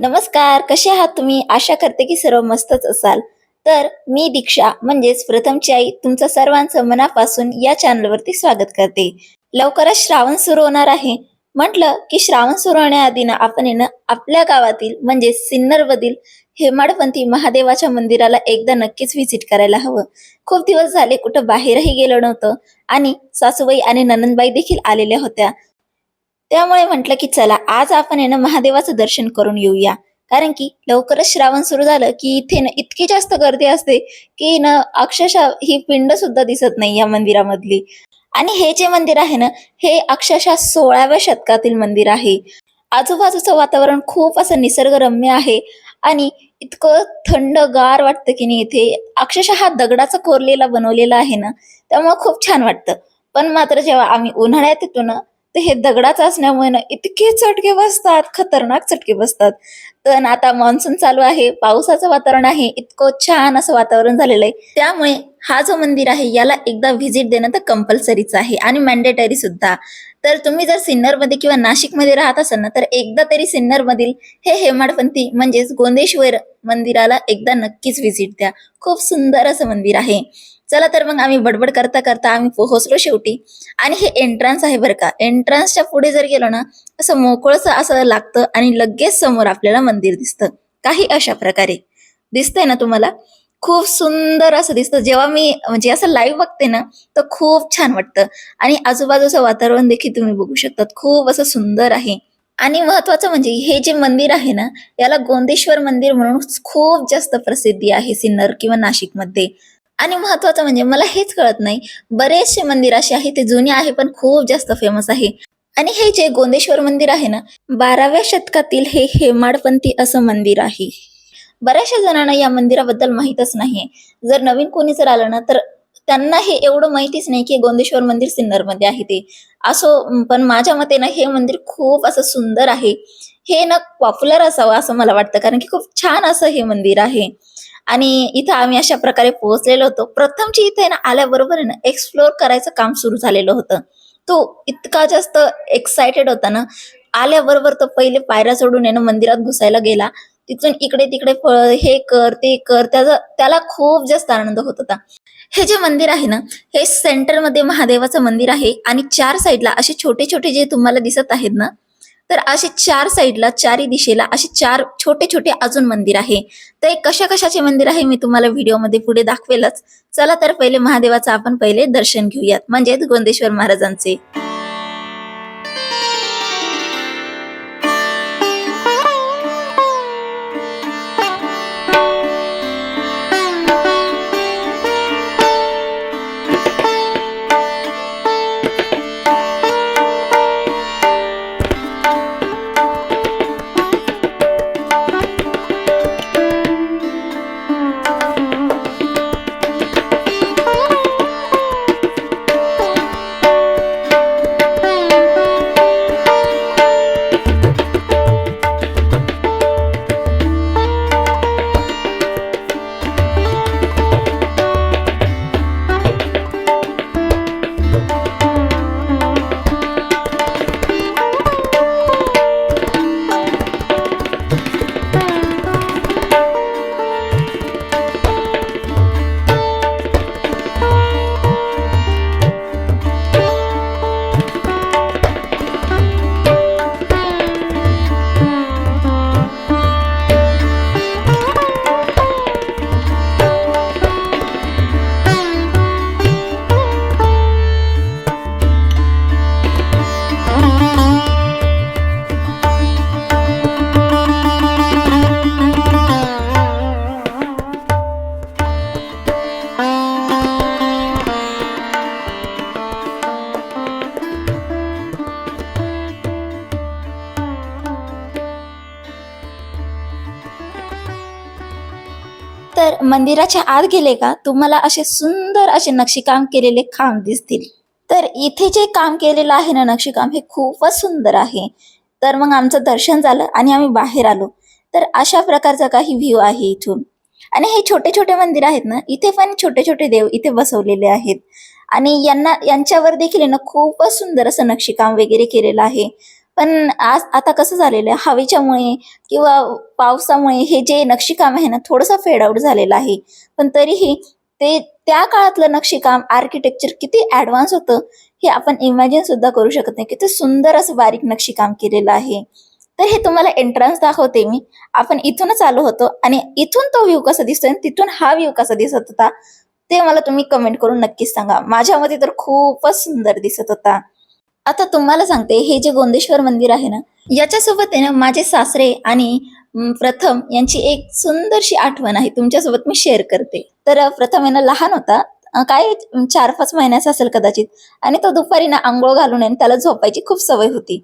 नमस्कार कसे आहात तुम्ही? आशा करते की सर्व मस्तच असाल. तर मी दीक्षा म्हणजेच प्रथमची आई तुमचं सर्वांचं मनापासून या चॅनलवरती स्वागत करते. लवकरच श्रावण सुरू होणार आहे. म्हटलं की श्रावण सुरू होण्याआधी ना आपण येणं आपल्या गावातील म्हणजे सिन्नरमधील हेमाडपंथी महादेवाच्या मंदिराला एकदा नक्कीच व्हिजिट करायला हवं. खूप दिवस झाले कुठं बाहेरही गेलो नव्हतं आणि सासूबाई आणि ननंदबाई देखील आलेल्या होत्या. त्यामुळे म्हटलं की चला आज आपण आहे ना महादेवाचं दर्शन करून येऊया. कारण की लवकरच श्रावण सुरू झालं की इथे ना इतकी जास्त गर्दी असते की ना अक्षरशः ही पिंड सुद्धा दिसत नाही या मंदिरामधली. आणि हे जे मंदिर आहे ना हे अक्षरशः सोळाव्या शतकातील मंदिर आहे. आजूबाजूचं वातावरण खूप असं निसर्गरम्य आहे आणि इतकं थंडगार वाटतं की नाही इथे. अक्षरशः हा दगडाचा कोरलेला बनवलेला आहे ना त्यामुळे खूप छान वाटतं. पण मात्र जेव्हा आम्ही उन्हाळ्यात येतो ना तर हे दगडाच असल्यामुळे ना इतके चटके बसतात खतरनाक चटके बसतात. तर आता मान्सून चालू आहे पावसाचं वातावरण आहे इतकं छान असं वातावरण झालेलं आहे. त्यामुळे हा जो मंदिर आहे याला एकदा व्हिजिट देणं तर कंपल्सरीच आहे आणि मॅन्डेटरी सुद्धा. तर तुम्ही जर सिन्नरमध्ये किंवा नाशिकमध्ये राहत असाल ना तर एकदा तरी सिन्नरमधील हे हेमाडपंथी म्हणजेच गोंदेश्वर मंदिराला एकदा नक्कीच व्हिजिट द्या. खूप सुंदर असं मंदिर आहे. चला तर मग आम्ही बडबड करता करता आम्ही पोहोचलो शेवटी. आणि हे एंट्रन्स आहे बरं का. एंट्रन्सच्या पुढे जर गेलो ना असं मोकळस असं लागतं आणि लगेच समोर आपल्याला मंदिर दिसतं. काही अशा प्रकारे. दिसतंय ना तुम्हाला? खूप सुंदर असं दिसतं. जेव्हा मी म्हणजे असं लाईव्ह बघते ना तर खूप छान वाटतं. आणि आजूबाजूचं वातावरण देखील तुम्ही बघू शकतात. खूप असं सुंदर आहे. आणि महत्वाचं म्हणजे हे जे मंदिर आहे ना याला गोंदेश्वर मंदिर म्हणून खूप जास्त प्रसिद्धी आहे सिन्नर किंवा नाशिकमध्ये. आणि महत्वाचं म्हणजे मला हेच कळत नाही. बरेचसे मंदिर असे आहे ते जुने आहे पण खूप जास्त फेमस आहे. आणि हे जे गोंदेश्वर मंदिर आहे ना बाराव्या शतकातील हे हेमाडपंथी असं मंदिर आहे. बऱ्याचशा जणांना या मंदिराबद्दल माहीतच नाहीये. जर नवीन कोणी जर आलं ना तर त्यांना हे एवढं माहितीच नाही की गोंदेश्वर मंदिर सिन्नरमध्ये आहे ते. असो पण माझ्या मते ना हे मंदिर खूप असं सुंदर आहे. हे ना पॉप्युलर असावं असं मला वाटतं कारण की खूप छान असं हे मंदिर आहे. आणि इथं आम्ही अशा प्रकारे पोहोचलेलो होतो. प्रथमची इथे ना आल्याबरोबर आहे ना एक्सप्लोर करायचं काम सुरू झालेलं होतं. तो इतका जास्त एक्सायटेड होता ना. आल्याबरोबर तो पहिले पायऱ्या चढून येणं मंदिरात घुसायला गेला. तिथून इकडे तिकडे हे कर ते कर त्याचा त्याला खूप जास्त आनंद होत होता. हे जे मंदिर आहे ना हे सेंटरमध्ये महादेवाचं मंदिर आहे आणि चार साईडला असे छोटे छोटे जे तुम्हाला दिसत आहेत ना तर असे चार साईडला चारी दिशेला असे चार छोटे छोटे अजून मंदिर आहे. तर हे कशा कशाचे मंदिर आहे मी तुम्हाला व्हिडिओमध्ये पुढे दाखवेलच. चला तर पहिले महादेवाचं आपण पहिले दर्शन घेऊयात. म्हणजेच गोंदेश्वर महाराजांचे. मंदिराच्या आत गेले का? तुम्हाला असे सुंदर असे नक्षीकाम केलेले खांब दिसतील. तर इथे जे काम केलेलं आहे ना नक्षीकाम हे खूपच सुंदर आहे. तर मग आमचं दर्शन झालं आणि आम्ही बाहेर आलो. तर अशा प्रकारचा काही व्ह्यू आहे इथून. आणि हे छोटे छोटे मंदिर आहेत ना इथे पण छोटे छोटे देव इथे बसवलेले आहेत. आणि यांना यांच्यावर देखील ना खूपच सुंदर असं नक्षीकाम वगैरे केलेलं आहे. पण आज आता कसं झालेलं आहे? हवेच्यामुळे किंवा पावसामुळे हे जे नक्षीकाम आहे ना थोडंसं फेड आउट झालेलं आहे. पण तरीही ते त्या काळातलं नक्षीकाम आर्किटेक्चर किती ऍडव्हान्स होतं हे आपण इमॅजिन सुद्धा करू शकत नाही. किती सुंदर असं बारीक नक्षीकाम केलेलं आहे. तर हे तुम्हाला एंट्रन्स दाखवते मी. आपण इथूनच आलो होतो आणि इथून तो व्ह्यू कसा दिसतोय आणि तिथून हा व्ह्यू कसा दिसत होता ते मला तुम्ही कमेंट करून नक्कीच सांगा. माझ्या मते तर खूपच सुंदर दिसत होता. आता तुम्हाला सांगते हे जे गोंदेश्वर मंदिर आहे ना याच्यासोबत आहे ना माझे सासरे आणि प्रथम यांची एक सुंदरशी आठवण आहे तुमच्यासोबत मी शेअर करते. तर प्रथम आहे ना लहान होता काय चार पाच महिन्याचा असेल कदाचित आणि तो दुपारी ना आंघोळ घालून आहे त्याला झोपायची खूप सवय होती.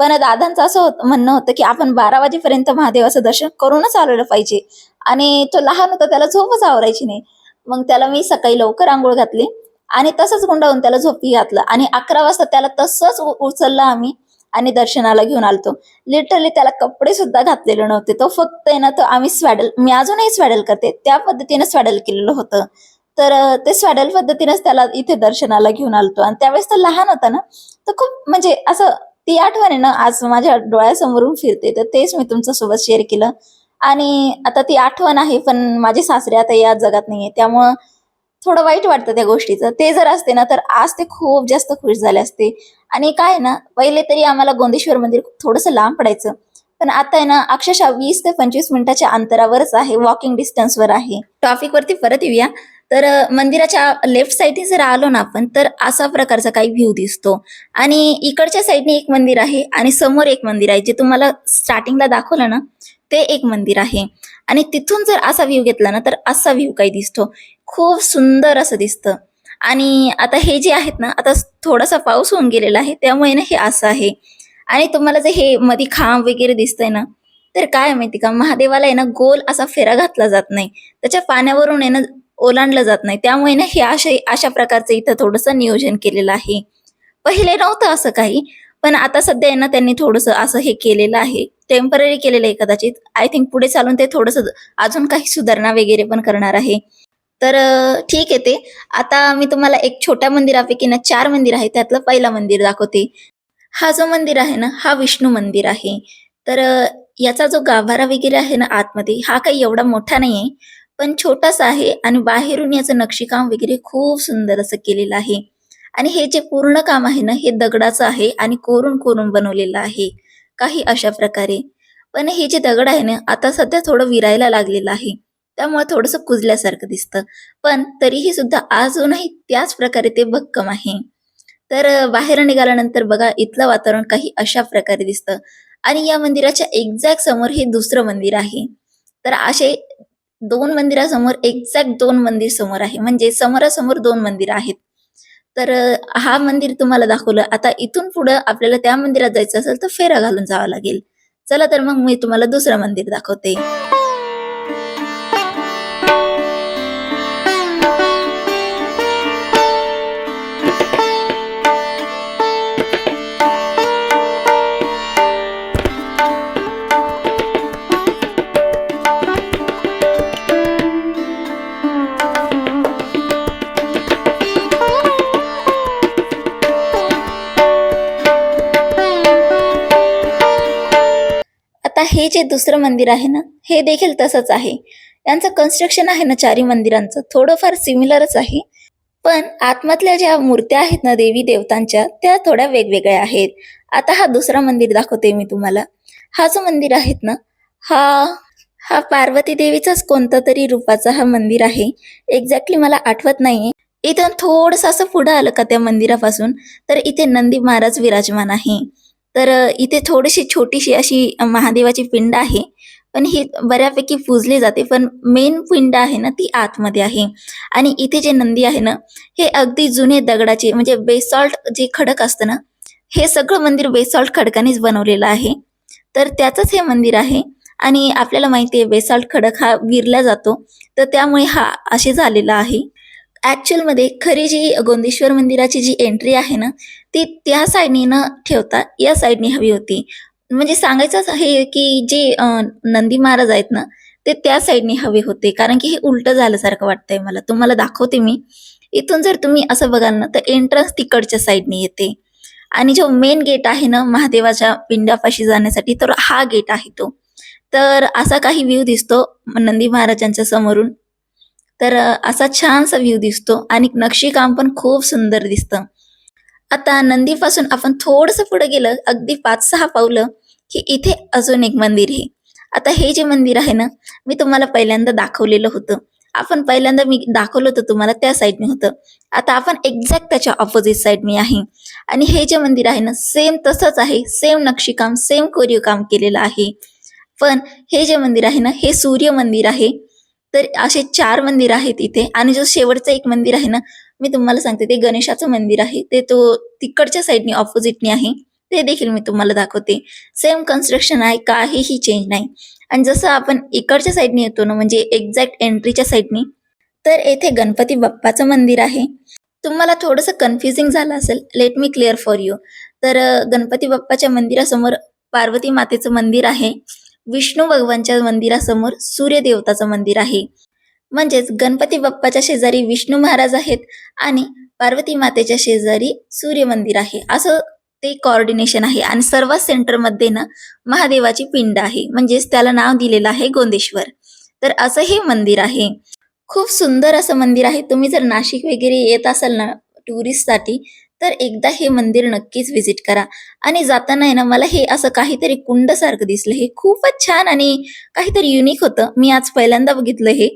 पण दादांचं असं म्हणणं होतं की आपण बारा वाजेपर्यंत महादेवाचं दर्शन करूनच आलेलं पाहिजे. आणि तो लहान होता त्याला झोपच आवरायची नाही. मग त्याला मी सकाळी लवकर आंघोळ घातली. आणि तसंच गुंडाळून त्याला झोपी घातलं. आणि अकरा वाजता त्याला तसंच उचललं आम्ही आणि दर्शनाला घेऊन आलतो. लिटरली त्याला कपडे सुद्धा घातलेले नव्हते. तो फक्त आहे ना तो आम्ही स्वॅडल मी अजूनही स्वॅडल करते. त्या पद्धतीने स्वॅडल केलेलं होतं. तर ते स्वॅडल पद्धतीनेच त्याला इथे दर्शनाला घेऊन आलतो. आणि त्यावेळेस तो लहान होता ना तर खूप म्हणजे असं ती आठवण आहे ना आज माझ्या डोळ्यासमोरून फिरते. तर तेच मी तुमच्यासोबत शेअर केलं. आणि आता ती आठवण आहे पण माझे सासरे आता या जगात नाहीये. त्यामुळं थोडं वाईट वाटतं त्या गोष्टीचं. ते जर असते ना तर आज ते खूप जास्त खुश झाले असते. आणि काय ना पहिले तरी आम्हाला गोंदेश्वर मंदिर थोडंसं लांब पडायचं. पण आता आहे ना अक्षरशः वीस ते पंचवीस मिनिटाच्या अंतरावरच आहे वॉकिंग डिस्टन्सवर आहे. ट्रॉफिकवरती वरती परत येऊया. तर मंदिराच्या लेफ्ट साईडने जर आलो ना आपण तर असा प्रकारचा काही व्ह्यू दिसतो. आणि इकडच्या साईडने एक मंदिर आहे आणि समोर एक मंदिर आहे जे तुम्हाला स्टार्टिंगला दाखवलं ना ते एक मंदिर आहे. आणि तिथून जर असा व्ह्यू घेतला ना तर असा व्ह्यू काही दिसतो. खूप सुंदर असं दिसतं. आणि आता हे जे आहेत ना आता थोडासा पाऊस होऊन गेलेला आहे त्यामुळे ना हे असं आहे. आणि तुम्हाला जे हे मधी खांब वगैरे दिसतंय ना तर काय माहिती का? महादेवाला आहे ना गोल असा फेरा घातला जात नाही. त्याच्या पाण्यावरून आहे ना ओलांडलं जात नाही. त्यामुळे ना हे अशा अशा प्रकारचं इथं थोडंसं नियोजन केलेलं आहे. पहिले नव्हतं असं काही पण आता सध्या आहे ना त्यांनी थोडंसं असं हे केलेलं आहे. टेंपररी केलेलं आहे कदाचित. आय थिंक पुढे चालून ते थोडंसं अजून काही सुधारणा वगैरे पण करणार आहे. तर ठीक आहे ते. आता मी तुम्हाला एक छोट्या मंदिरापैकी ना चार मंदिर आहे. त्यातलं पहिला मंदिर दाखवते. हा जो मंदिर आहे ना हा विष्णू मंदिर आहे. तर याचा जो गाभारा वगैरे आहे ना आतमध्ये हा काही एवढा मोठा नाही आहे. पण छोटासा आहे आणि बाहेरून याचं नक्षीकाम वगैरे खूप सुंदर असं केलेलं आहे. आणि हे जे पूर्ण काम आहे ना हे दगडाचं आहे आणि कोरून कोरून बनवलेलं आहे. काही अशा प्रकारे. पण हे जे दगड आहे ना आता सध्या थोडं विरायला लागलेलं आहे. त्यामुळे थोडंसं कुजल्यासारखं दिसतं. पण तरीही सुद्धा अजूनही त्याच प्रकारे ते भक्कम आहे. तर बाहेर निघाल्यानंतर बघा इथलं वातावरण काही अशा प्रकारे दिसतं. आणि या मंदिराच्या एक्झॅक्ट समोर हे दुसरं मंदिर आहे. तर असे दोन मंदिरासमोर एक्झॅक्ट दोन मंदिर समोर आहे. म्हणजे समोरासमोर दोन मंदिर आहेत. तर हा मंदिर तुम्हाला दाखवलं. आता इथून पुढं आपल्याला त्या मंदिरात जायचं असेल तर फेरा घालून जावं लागेल. चला तर मग मी तुम्हाला दुसरं मंदिर दाखवते. हे जे दुसरं मंदिर आहे ना हे देखील तसंच आहे. यांचं कन्स्ट्रक्शन आहे ना चारी मंदिरांचं थोडंफार सिमिलरच आहे. पण आतमधल्या ज्या मूर्त्या आहेत ना देवी देवतांच्या त्या थोड्या वेगवेगळ्या आहेत. आता हा दुसरा मंदिर दाखवते मी तुम्हाला. हा जो मंदिर आहेत ना हा हा पार्वती देवीचाच कोणता तरी रूपाचा हा मंदिर आहे. एक्झॅक्टली मला आठवत नाहीये. इथून थोडस असं पुढं आलं का त्या मंदिरापासून तर इथे नंदी महाराज विराजमान आहे. तर इथे थोडीशी छोटीशी अशी महादेवाची पिंड आहे. पण ही बऱ्यापैकी पूजली जाते. पण मेन पिंड आहे ना ती आतमध्ये आहे. आणि इथे जे नंदी आहे ना हे अगदी जुने दगडाचे म्हणजे बेसॉल्ट जे खडक असतं ना हे सगळं मंदिर बेसॉल्ट खडकानेच बनवलेलं आहे. तर त्याचंच हे मंदिर आहे. आणि आपल्याला माहिती आहे बेसॉल्ट खडक हा विरला जातो. तर त्यामुळे हा असे झालेला आहे. ऍक्च्युअलमध्ये खरी जी गोंदेश्वर मंदिराची जी एंट्री आहे ना ती त्या साईडने न ठेवता या साईडने हवी होती. म्हणजे सांगायचंच आहे की जे नंदी महाराज आहेत ना ते त्या साईडने हवे होते. कारण की हे उलट झाल्यासारखं वाटतंय मला. तुम्हाला दाखवते मी. इथून जर तुम्ही असं बघाल ना तर एंट्रन्स तिकडच्या साईडने येते. आणि जो मेन गेट आहे ना महादेवाच्या पिंडापाशी जाण्यासाठी तर हा गेट आहे तो. तर असा काही व्ह्यू दिसतो नंदी महाराजांच्या समोरून. तर असा छानसा व्ह्यू दिसतो आणि नक्षीकाम पण खूप सुंदर दिसतं. आता नंदीपासून आपण थोडंसं पुढे गेलं अगदी पाच सहा पावलं की इथे अजून एक मंदिर आहे. आता हे जे मंदिर आहे ना मी तुम्हाला पहिल्यांदा दाखवलेलं होतं. आपण पहिल्यांदा मी दाखवलं होतं तुम्हाला त्या साईडने होतं. आता आपण एक्झॅक्ट त्याच्या ऑपोजिट साईडने आहे. आणि हे जे मंदिर आहे ना सेम तसंच आहे सेम नक्षीकाम सेम कोरीव काम केलेलं आहे. पण हे जे मंदिर आहे ना हे सूर्य मंदिर आहे. तर असे चार मंदिर आहेत इथे. आणि जो शेवटचं एक मंदिर आहे ना मी तुम्हाला सांगते ते गणेशाचं मंदिर आहे. ते तो तिकडच्या साईडने ऑपोजिटने आहे. ते देखील मी तुम्हाला दाखवते. सेम कन्स्ट्रक्शन आहे काहीही चेंज नाही. आणि जसं आपण इकडच्या साईडने येतो ना म्हणजे एक्झॅक्ट एंट्रीच्या साईडने तर येथे गणपती बाप्पाचं मंदिर आहे. तुम्हाला थोडंसं कन्फ्युजिंग झालं असेल let me clear for you तर गणपती बाप्पाच्या मंदिरासमोर पार्वती मातेचं मंदिर आहे. विष्णू भगवानच्या मंदिरासमोर सूर्यदेवताचं मंदिर आहे. म्हणजेच गणपती बाप्पाच्या शेजारी विष्णू महाराज आहेत आणि पार्वती मातेच्या शेजारी सूर्य मंदिर आहे. असं ते कॉर्डिनेशन आहे आणि सर्वात सेंटरमध्ये ना महादेवाची पिंड आहे. म्हणजेच त्याला नाव दिलेलं आहे गोंदेश्वर. तर असं हे मंदिर आहे. खूप सुंदर असं मंदिर आहे. तुम्ही जर नाशिक वगैरे येत असाल ना टुरिस्टसाठी तर एकदा हे मंदिर नक्कीच व्हिजिट करा. आणि जाताना आहे ना मला हे असं काहीतरी कुंड सारखं दिसलं. हे खूपच छान आणि काहीतरी युनिक होतं. मी आज पहिल्यांदा बघितलं हे.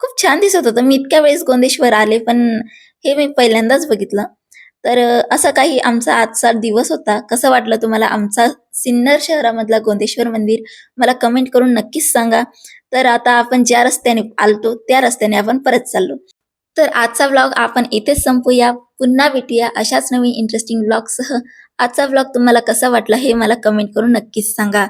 खूप छान दिसत होतं. मी इतक्या वेळेस गोंदेश्वर आले पण हे मी पहिल्यांदाच बघितलं. तर असा काही आमचा आजचा दिवस होता. कसं वाटलं तुम्हाला आमचा सिन्नर शहरामधला गोंदेश्वर मंदिर? मला कमेंट करून नक्कीच सांगा. तर आता आपण ज्या रस्त्याने आलतो त्या रस्त्याने आपण परत चाललो. तर आजचा व्लॉग आपण इथेच संपूया. पुन्हा भेटूया अशाच नवीन इंटरेस्टिंग ब्लॉगसह आजचा ब्लॉग तुम्हाला कसा वाटला हे मला कमेंट करून नक्कीच सांगा.